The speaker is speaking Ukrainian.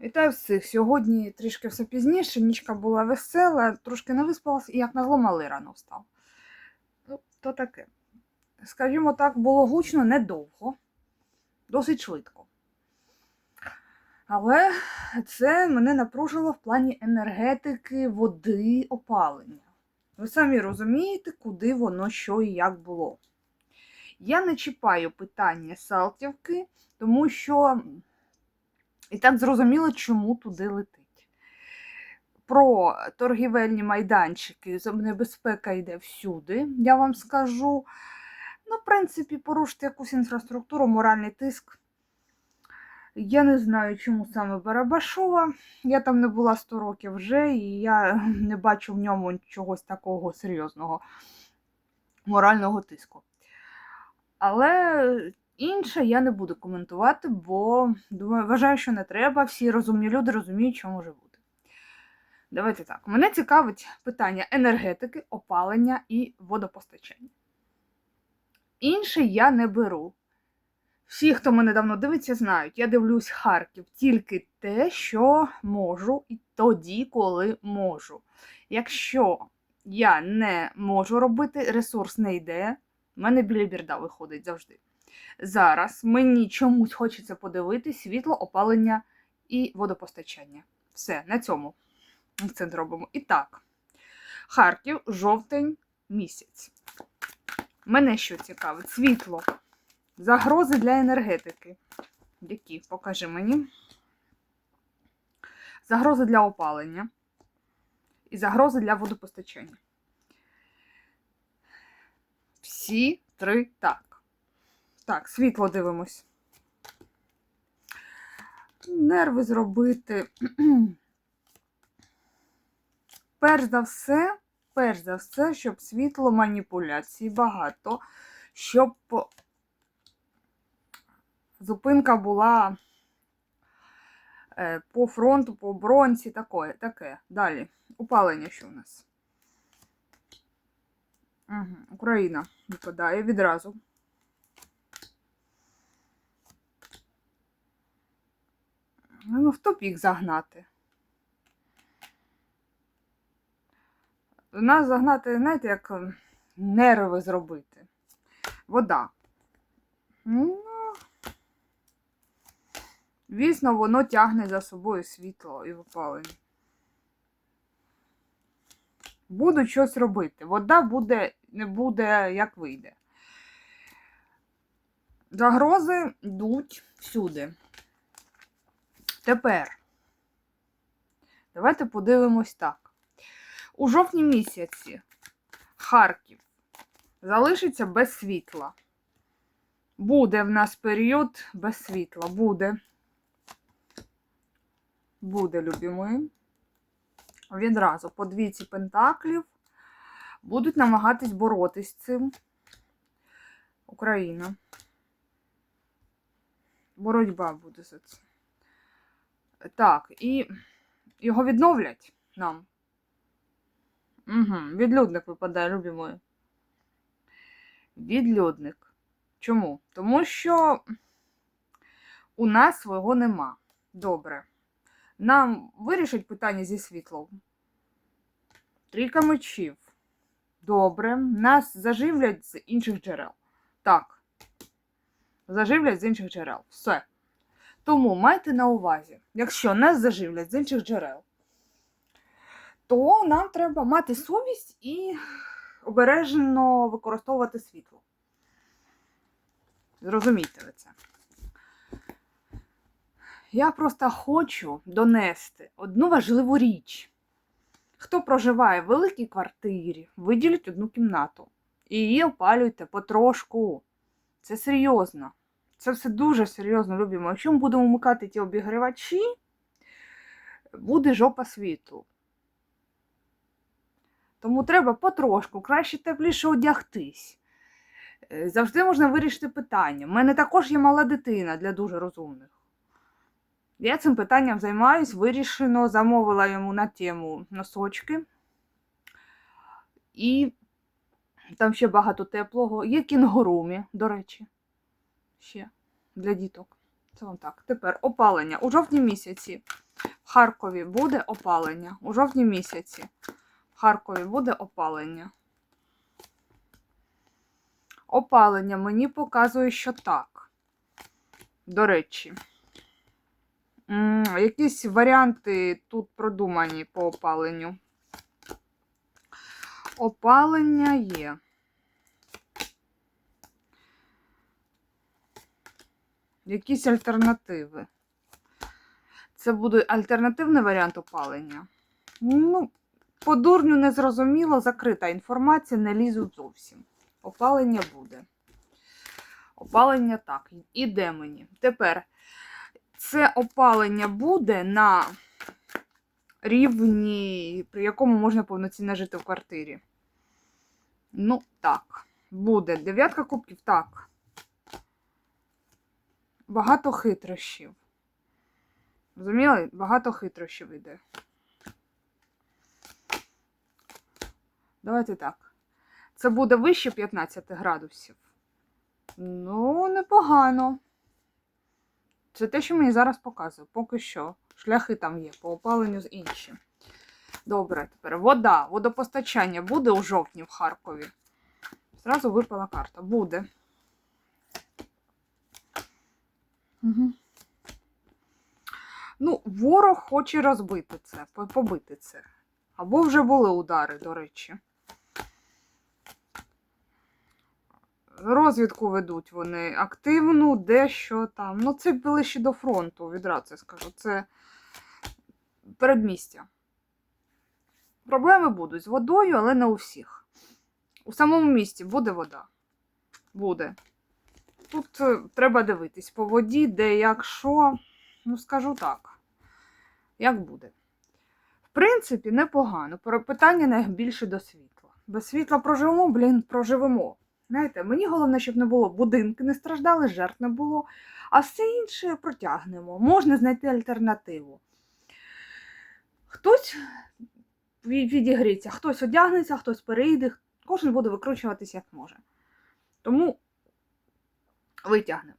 Вітаю всіх. Сьогодні трішки все пізніше, нічка була весела, трошки не виспалась і як назло малий рано встав. Ну, то таке. Скажімо так, було гучно недовго, досить швидко. Але це мене напружило в плані енергетики, води, опалення. Ви самі розумієте, куди воно що і як було. Я не чіпаю питання Салтівки, тому що і так зрозуміло, чому туди летить. Про торгівельні майданчики небезпека йде всюди, я вам скажу. Ну, в принципі, порушити якусь інфраструктуру, моральний тиск. Я не знаю, чому саме Барабашова. Я там не була 100 років вже, і я не бачу в ньому чогось такого серйозного морального тиску. Але інше я не буду коментувати, бо думаю, вважаю, що не треба. Всі розумні люди розуміють, що може бути. Давайте так. Мене цікавить питання енергетики, опалення і водопостачання. Інше я не беру. Всі, хто мене давно дивиться, знають, я дивлюсь Харків тільки те, що можу, і тоді, коли можу. Якщо я не можу робити, ресурс не йде, в мене білібірда виходить завжди. Зараз мені чомусь хочеться подивитись світло, опалення і водопостачання. Все, на цьому акцент робимо. І так, Харків, жовтень місяць. Мене що цікавить? Світло. Загрози для енергетики. Які? Покажи мені. Загрози для опалення. І загрози для водопостачання. Всі три так. Так, світло дивимось. Нерви зробити. Перш за все, перш за все, щоб світло маніпуляцій багато, щоб зупинка була е, по фронту, по оборонці, таке. таке. Далі. Упалення що у нас? Угу. Україна випадає відразу. Ну, в топік загнати. Нас загнати, знаєте, як ем, нерви зробити. Вода. Ну, звісно, воно тягне за собою світло і опалення. Буду щось робити. Вода буде, не буде, як вийде. Загрози йдуть всюди. Тепер давайте подивимось так. У жовтні місяці Харків залишиться без світла. Буде в нас період без світла. Буде. Буде, любі мої. Відразу по двійці пентаклів будуть намагатись боротись з цим. Україна. Боротьба буде за це. Так, і його відновлять нам. Угу, Відлюдник випадає, любі. Відлюдник. Чому? Тому що у нас свого нема. Добре. Нам вирішать питання зі світлом. Трійка мечів. Добре. Нас заживлять з інших джерел. Так. Заживлять з інших джерел. Все. Тому майте на увазі, якщо нас заживлять з інших джерел, то нам треба мати совість і обережно використовувати світло. Зрозумійте ви це. Я просто хочу донести одну важливу річ. Хто проживає в великій квартирі, виділіть одну кімнату. І її опалюйте потрошку. Це серйозно. Це все дуже серйозно любимо. Якщо ми будемо вмикати ті обігрівачі, буде жопа світу. Тому треба потрошку, краще тепліше одягтись. Е, Завжди можна вирішити питання. У мене також є мала дитина для дуже розумних. Я цим питанням займаюсь, вирішено, замовила йому на тему носочки. І там ще багато теплого. Є кінгурумі, до речі. Ще для діток. Це вам так. Тепер опалення. У жовтні місяці В Харкові буде опалення. У жовтні місяці. В Харкові буде опалення. Опалення мені показує, що так. До речі. Якісь варіанти тут продумані по опаленню. Опалення є. Якісь альтернативи. Це буде альтернативний варіант опалення. Ну, по дурню не зрозуміло, закрита інформація, не лізу зовсім. Опалення буде. Опалення так, іде мені. Тепер це опалення буде на рівні, при якому можна повноцінно жити в квартирі. Ну, так, буде. Дев'ятка кубків, так. Багато хитрощів. Розуміли? Багато хитрощів йде. Давайте так. Це буде вище 15 градусів. Ну, непогано. Це те, що мені зараз показує. Поки що. Шляхи там є, по опаленню з інші. Добре, тепер вода. Водопостачання буде у жовтні в Харкові. Зразу випала карта. Буде. Ну, ворог хоче розбити це, побити це. Або вже були удари, до речі. Розвідку ведуть вони активну, дещо там. Ну, це ближче до фронту, відразу це скажу. Це передмістя. Проблеми будуть з водою, але не у всіх. У самому місті буде вода. Буде. Тут е, треба дивитись по воді, де як що. Ну, скажу так. Як буде. В принципі, непогано. Питання найбільше до світла. Без світла проживемо, блін, проживемо. Знаєте, мені головне, щоб не було будинки, не страждали, жертв не було, а все інше протягнемо. Можна знайти альтернативу. Хтось відігріться, хтось одягнеться, хтось перейде, кожен буде викручуватись як може. Тому витягнемо.